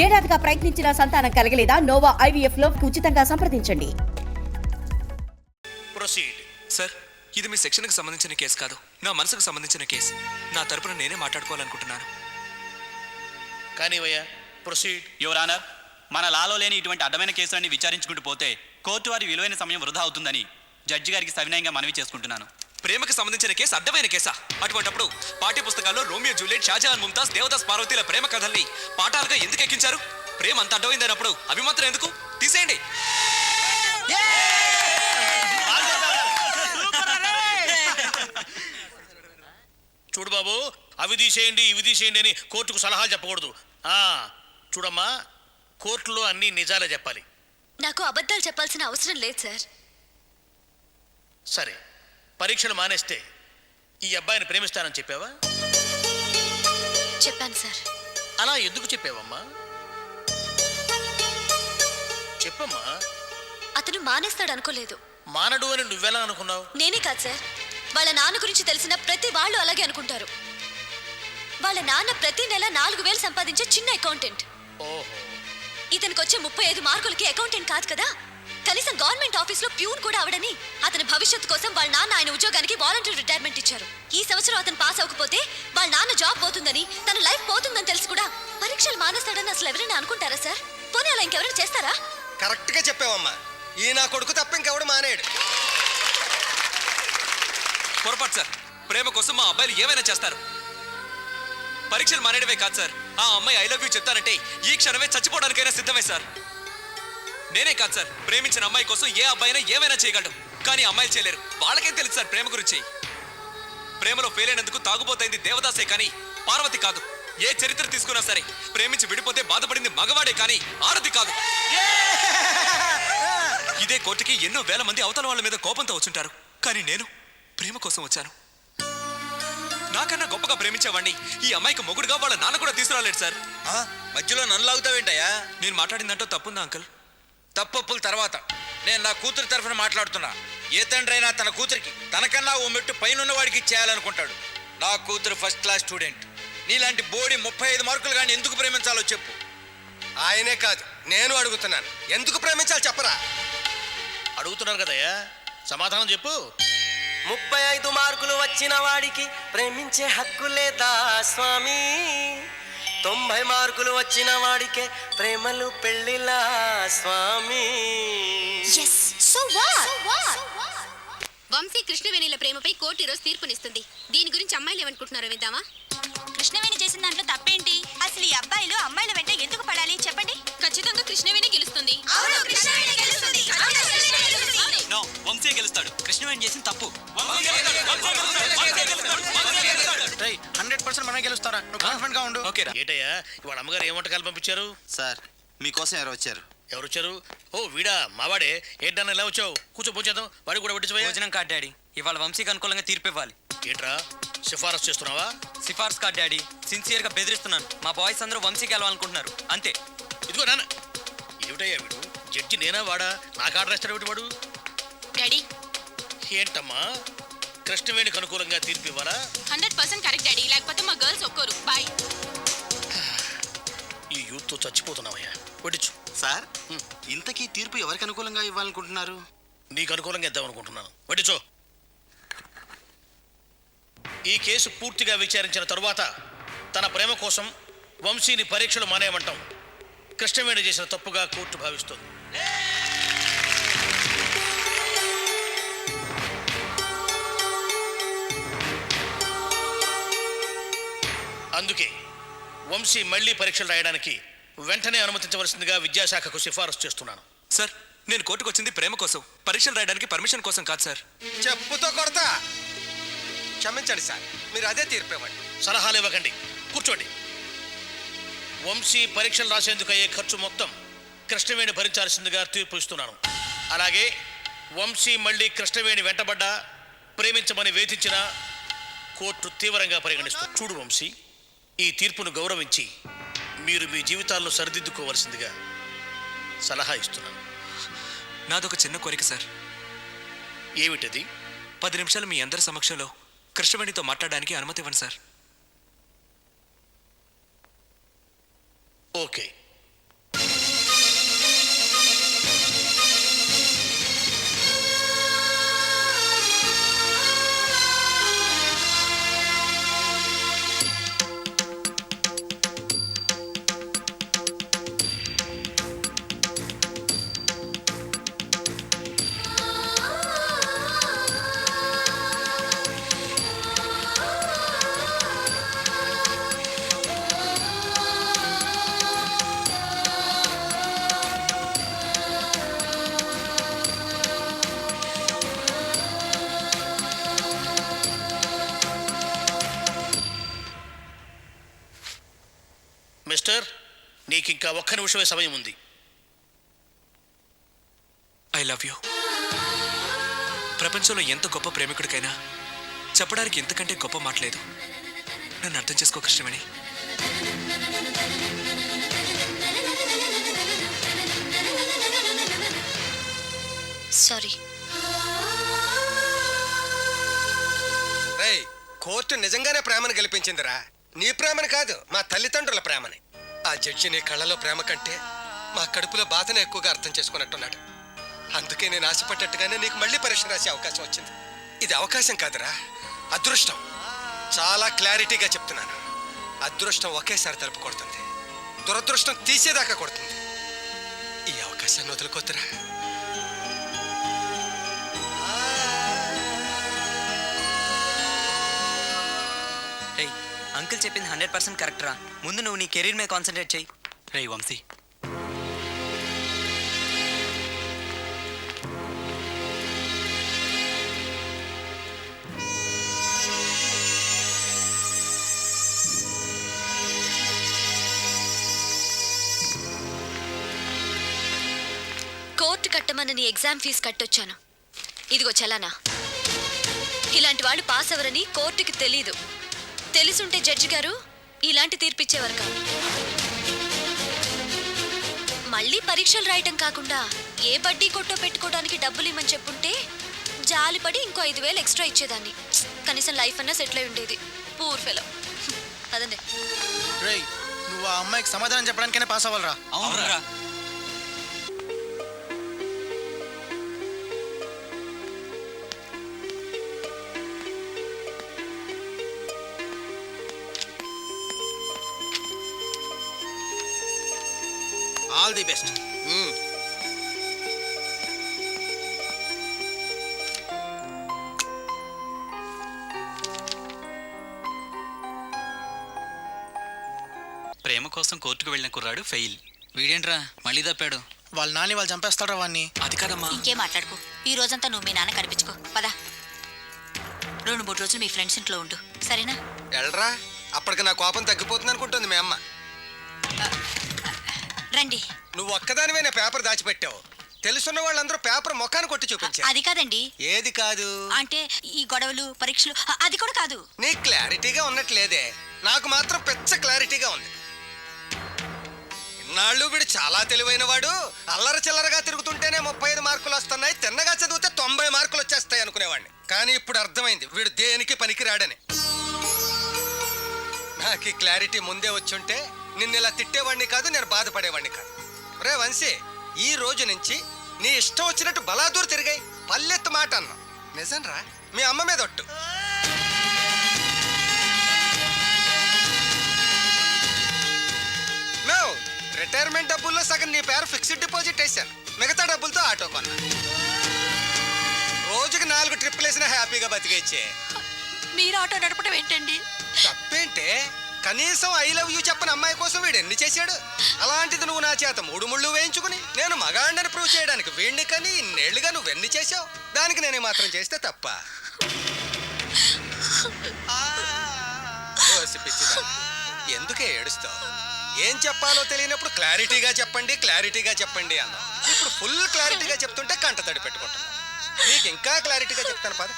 ఏడాదిగా ప్రయత్నించిన సంతానం కలగలేదా? నోవా ఐవీఎఫ్లో ఉచితంగా సంప్రదించండి. ప్రొసీడ్ సార్ ఇది మీ సెక్షన్కి సంబంధించిన కేసు కాదు. నా మనసుకు సంబంధించిన కేసు. నా తరపున నేనే మాట్లాడుకోవాలనుకుంటున్నాను. కానివయ్యా ప్రొసీడ్ యువర్ ఆనర్ మన లాలో లేని ఇటువంటి అడ్డమైన కేసులన్నీ విచారించుకుంటూ పోతే కోర్టు వారి విలువైన సమయం వృధా అవుతుందని జడ్జి గారికి సవినయంగా మనవి చేసుకుంటున్నాను. ప్రేమకు సంబంధించిన కేసు అడ్డమైన కేసా? అటువంటప్పుడు పాఠ్య పుస్తకాల్లో రోమియో జూలియట్ షాజహాన్ ముంతాజ్ దేవదాస్ పార్వతీల ప్రేమ కథల్ని పాఠాలుగా ఎందుకు ఎక్కించారు? ప్రేమ అంత అడ్డమైందన్నప్పుడు అవి మాత్రం ఎందుకు? తీసేయండి. చూడు బాబు అవి తీసేయండి ఇవి తీసేయండి అని కోర్టుకు సలహాలు చెప్పకూడదు. ఆ చూడమ్మా కోర్టులో అన్ని నిజాలే చెప్పాలి. నాకు అబద్ధాలు చెప్పాల్సిన అవసరం లేదు సార్. సరే. పరీక్షలు మానేస్తే ఈ అబ్బాయిని ప్రేమిస్తానని చెప్పావా? చెప్పాను సార్. అలా ఎందుకు చెప్పావమ్మా? చెప్పమ్మా. అతను మానేస్తాడు అనుకోలేదు మానడు అని నువ్వెలా అనుకున్నావు? నేనే కాదు సార్. వాళ్ళ నాన్న గురించి తెలిసిన ప్రతి వాళ్ళు అలాగే అనుకుంటారు. వాళ్ళ నాన్న ప్రతి నెల నాలుగు వేలు సంపాదించే చిన్న అకౌంటెంట్ ఓహో. ఇతనికి వచ్చే ముప్పై ఐదు మార్కులకి అకౌంటెంట్ కాదు కదా? కనీసం గవర్నమెంట్ ఆఫీస్లో ప్యూన్ కూడా అవడని అతని భవిష్యత్తు కోసం వాళ్ళ నాన్న ఆయన ఉద్యోగానికి వాలంటీర్ రిటైర్మెంట్ ఇచ్చారు. ఈ సంవత్సరం అతను పాస్ అవ్వకపోతే వాళ్ళ నాన్న జాబ్ పోతుందని తన లైఫ్ పోతుందని తెలిసి కూడా. పరీక్షలు మానేస్తాడని అసలు ఎవరైనా అనుకుంటారా సార్? పోనీ అలా ఇంకెవరైనా చేస్తారా? కరెక్ట్గా చెప్పావమ్మా. ఈ నా కొడుకు తప్ప ఇంకెవడు మానేడు. పొరపాటు సార్. ప్రేమ కోసం మా అబ్బాయిలు ఏమైనా చేస్తారు? పరీక్షలు మానేయడమే కాదు సార్. ఆ అమ్మాయి ఐ లవ్ యూ చెప్తానంటే ఈ క్షణమే చచ్చిపోవడానికైనా సిద్ధమే సార్. నేనే కాదు సార్. ప్రేమించిన అమ్మాయి కోసం ఏ అబ్బాయినా ఏమైనా చేయగలడు. కానీ అమ్మాయిలు చేయలేరు. వాళ్ళకేం తెలుసు సార్ ప్రేమ గురించి. ప్రేమలో ఫెయిల్ అయినందుకు తాగుబోతైంది దేవదాసే కానీ పార్వతి కాదు. ఏ చరిత్ర తీసుకున్నా సరే ప్రేమించి విడిపోతే బాధపడింది మగవాడే కానీ ఆడది కాదు. ఇదే కోర్టుకి ఎన్నో వేల మంది అవతల వాళ్ళ మీద కోపంతో వచ్చుంటారు. కానీ నేను ప్రేమ కోసం వచ్చాను. నాకన్నా గొప్పగా ప్రేమించేవాడిని ఈ అమ్మాయికి మొగుడుగా వాళ్ళ నాన్న కూడా తీసుకురాలేడు సార్. ఆ, మధ్యలో నన్ను లాగుతావేంటయ్యా? నేను మాట్లాడిందంటో తప్పుందా అంకుల్? తప్పప్పుల తర్వాత నేను నా కూతురి తరఫున మాట్లాడుతున్నా. ఏ తండ్రి అయినా తన కూతురికి తనకన్నా ఓ మెట్టు పైన వాడికి చేయాలనుకుంటాడు నా కూతురు ఫస్ట్ క్లాస్ స్టూడెంట్ నీలాంటి బోడి ముప్పై ఐదు మార్కులు కానీ ఎందుకు ప్రేమించాలో చెప్పు. ఆయనే కాదు నేను అడుగుతున్నాను. ఎందుకు ప్రేమించాలి చెప్పరా? అడుగుతున్నారు కదయ్యా. సమాధానం చెప్పు. ముప్పై ఐదు మార్కులు వచ్చిన వాడికి ప్రేమించే హక్కు లేదా స్వామి? తొంభై మార్కులు వచ్చిన వాడికే ప్రేమలు పెళ్ళిలా స్వామి. వంశీ కృష్ణవేణిల ప్రేమపై కోర్టు ఈరోజు తీర్పునిస్తుంది. దీని గురించి అమ్మాయిలు ఏమనుకుంటున్నారో విద్దామా కృష్ణవేణి చేసిన దాంట్లో తప్పేంటి? అసలు ఈ అబ్బాయిలు అమ్మాయిల వెంట ఎందుకు పడాలి? చెప్పండి. ఖచ్చితంగా కృష్ణవేణి గెలుస్తుంది. అవును వంశీ గెలుస్తాడు. కృష్ణవేణి చేసిన తప్పు. హండ్రెడ్ పర్సెంట్ మనం గెలుస్తారా? నువ్వు కాన్ఫిడెంట్గా ఉండు. ఓకే ఏటయ్యా? ఇవాళ అమ్మగారు ఏ వంటకాలు పంపించారు? సార్ మీకోసం ఎవరు వచ్చారు. ఎవరు వచ్చారు ఓ వీడా మావాడే. ఏంటన్నా ఎలా వచ్చావు? కూర్చో పోచేద్దాం వాడికి కూడా పట్టించబోయా భోజనం కార్డ్ డాడీ. ఇవాళ వంశీకి అనుకూలంగా తీర్పు ఇవ్వాలి. ఏంట్రా? సిఫారసు చేస్తున్నావా? సిఫార్స్ కార్డ్ డాడీ. సిన్సియర్గా బెదిరిస్తున్నాను. మా బాయ్స్ అందరూ వంశీకి వెళ్ళాలనుకుంటున్నారు అంతే. ఇదిగో నాన్న. ఏమిటయ్యా వీడు? జడ్జి నేనా వాడా? నాకు ఆర్డర్ ఇస్తాడు వాడు? డాడీ. ఏంటమ్మా? కృష్ణవేణికి అనుకూలంగా తీర్పు ఇవ్వాలా? Hundred percent correct daddy. లేకపోతే మా గర్ల్స్ ఒక్కరు బాయ్. ఈ యూత్తో చచ్చిపోతున్నావయ్యా. సార్ ఇంతకీ తీర్పు ఎవరికి అనుకూలంగా ఇవ్వాలనుకుంటున్నారు? నీకు అనుకూలంగా ఇద్దాం అనుకుంటున్నాను. వడ్డించో ఈ కేసు పూర్తిగా విచారించిన తరువాత తన ప్రేమ కోసం వంశీని పరీక్షలు మానేయమంటాం. కృష్ణవేణి చేసిన తప్పుగా కోర్టు భావిస్తుంది. అందుకే వంశీ మళ్ళీ పరీక్షలు రాయడానికి వెంటనే అనుమతించవలసిందిగా విద్యాశాఖకు సిఫారసు చేస్తున్నాను. సార్ నేను కోర్టుకు వచ్చింది ప్రేమ కోసం. పరీక్షలు రాయడానికి పర్మిషన్ కోసం కాదు సార్. చెప్పుతో కొడతా! క్షమించండి సార్ మీరు అదే తీర్పు ఇవ్వండి సలహాలు ఇవ్వకండి. కూర్చోండి. వంశీ పరీక్షలు రాసేందుకు అయ్యే ఖర్చు మొత్తం కృష్ణవేణి భరించాల్సిందిగా తీర్పు ఇస్తున్నాను. అలాగే వంశీ మళ్ళీ కృష్ణవేణి వెంటబడ్డా ప్రేమించమని వేధించిన కోర్టు తీవ్రంగా పరిగణిస్తుంది చూడు వంశీ. ఈ తీర్పును గౌరవించి మీరు మీ జీవితాలను సరిదిద్దుకోవలసిందిగా సలహా ఇస్తున్నాను. నాదొక చిన్న కోరిక సార్. ఏమిటది? పది నిమిషాలు మీ అందరి సమక్షంలో కృష్ణవేణితో మాట్లాడడానికి అనుమతి ఇవ్వండి సార్. ఓకే. నీకు ఇంకా ఒక్క నిమిషమే సమయం ఉంది. ఐ లవ్ యూ ప్రపంచంలో ఎంత గొప్ప ప్రేమికుడికైనా చెప్పడానికి ఇంతకంటే గొప్ప మాట లేదు. నన్ను అర్థం చేసుకో కృష్ణవేణి. సారీ కోర్టు నిజంగానే ప్రేమను గెలిపించిందిరా. నీ ప్రేమని కాదు మా తల్లిదండ్రుల ప్రేమని. ఆ జడ్జి నీ కళ్ళలో ప్రేమ కంటే మా కడుపులో బాధనే ఎక్కువగా అర్థం చేసుకున్నట్టున్నాడు. అందుకే నేను ఆశపడ్డట్టుగానే నీకు మళ్ళీ పరీక్ష రాసే అవకాశం వచ్చింది. ఇది అవకాశం కాదురా అదృష్టం. చాలా క్లారిటీగా చెప్తున్నాను. అదృష్టం ఒకేసారి తలుపు కొడుతుంది. దురదృష్టం తీసేదాకా కొడుతుంది. ఈ అవకాశాన్ని వదులుకోతురా అంకుల్ చెప్పింది హండ్రెడ్ పర్సెంట్ కరెక్ట్ రా. ముందు నువ్వు నీ కెరీర్ మీద కాన్సన్ట్రేట్ చేయి రే వంశీ. కోర్టు కట్టమని నీ ఎగ్జామ్ ఫీజు కట్టొచ్చాను. ఇదిగో చలానా. ఇలాంటి వాళ్ళు పాస్ అవ్వరని కోర్టుకి తెలీదు. తెలుసుంటే జడ్జి గారు ఇలాంటి తీర్పిచ్చేవారు కాదు. మళ్ళీ పరీక్షలు రాయటం కాకుండా ఏ బడ్డీ కొట్టో పెట్టుకోవడానికి డబ్బులు ఇమ్మని చెప్పుంటే జాలిపడి ఇంకో ఐదు వేలు ఎక్స్ట్రా ఇచ్చేదాన్ని. కనీసం లైఫ్ అన్నా సెటిల్ అయి ఉండేది. పూర్ ఫెలో అదండి. రేయ్ నువ్వు ఆ అమ్మాయికి సమాధానం చెప్పడానికైనా పాస్ అవ్వాలరా. అవునరా. ఆల్ ది బెస్ట్ ప్రేమ కోసం కోర్టుకు వెళ్ళిన కుర్రాడు ఫెయిల్. వీడేంట్రా? మళ్ళీ తప్పాడు. వాళ్ళ నాని వాళ్ళు చంపేస్తాడ్రా వాడిని అది కాదమ్మా. ఇంకేం మాట్లాడుకో. ఈ రోజంతా నువ్వు మీ నాన్న కనిపించుకో. పదా. రెండు మూడు రోజులు మీ ఫ్రెండ్స్ ఇంట్లో ఉండు. సరేనా? ఎల్రా? అప్పటికి నా కోపం తగ్గిపోతుంది అనుకుంటుంది మీ అమ్మ. రండి. నువ్వు ఒక్కదానివే నా పేపర్ దాచిపెట్టావు. తెలుసున్న వాళ్ళందరూ పేపర్ ముఖాన్ని కొట్టి చూపించారు. అది కాదండి. ఏది కాదు? అంటే ఈ గొడవలు పరీక్షలు అది కూడా కాదు. నీ క్లారిటీగా ఉన్నట్లేదే. నాకు మాత్రం పెద్ద క్లారిటీగా ఉంది. ఇన్నాళ్ళు వీడు చాలా తెలివైన వాడు అల్లర చిల్లరగా తిరుగుతుంటేనే ముప్పై ఐదు మార్కులు వస్తున్నాయి. తిన్నగా చదివితే తొంభై మార్కులు వచ్చేస్తాయి అనుకునేవాడిని. కానీ ఇప్పుడు అర్థమైంది. వీడు దేనికి పనికిరాడని. నాకు ఈ క్లారిటీ ముందే వచ్చుంటే నిన్ను ఇలా తిట్టేవాడిని కాదు నేను బాధపడేవాడిని కాదు. రే వంశీ ఈ రోజు నుంచి నీ ఇష్టం వచ్చినట్టు బలాదూరు తిరిగాయి. పల్లెత్తు మాట అన్నా నిజం రా మీ అమ్మ మీద ఒట్టు. మేము రిటైర్మెంట్ డబ్బుల్లో సగం నీ పేరు ఫిక్స్డ్ డిపాజిట్ వేశాను. మిగతా డబ్బులతో ఆటో కొన్నా. రోజుకి నాలుగు ట్రిప్పులు వేసినా హ్యాపీగా బతికేచ్చే. మీరు ఆటో నడపడం ఏంటండి? తప్పేంటే కనీసం ఐ లవ్ యూ చెప్పని అమ్మాయి కోసం వీడు ఎన్ని చేశాడు? అలాంటిది నువ్వు నా చేత మూడు ముళ్ళు వేయించుకుని నేను మగాండని ప్రూవ్ చేయడానికి వీడిని కానీ ఇన్నేళ్ళుగా నువ్వెన్ని చేశావు? దానికి నేను మాత్రం చేస్తే తప్ప. ఎందుకే ఏడుస్తావు? ఏం చెప్పాలో తెలియనప్పుడు క్లారిటీగా చెప్పండి క్లారిటీగా చెప్పండి అన్న ఇప్పుడు ఫుల్ క్లారిటీగా చెప్తుంటే కంట తడి పెట్టుకుంటాను నీకు ఇంకా క్లారిటీగా చెప్తాను పద.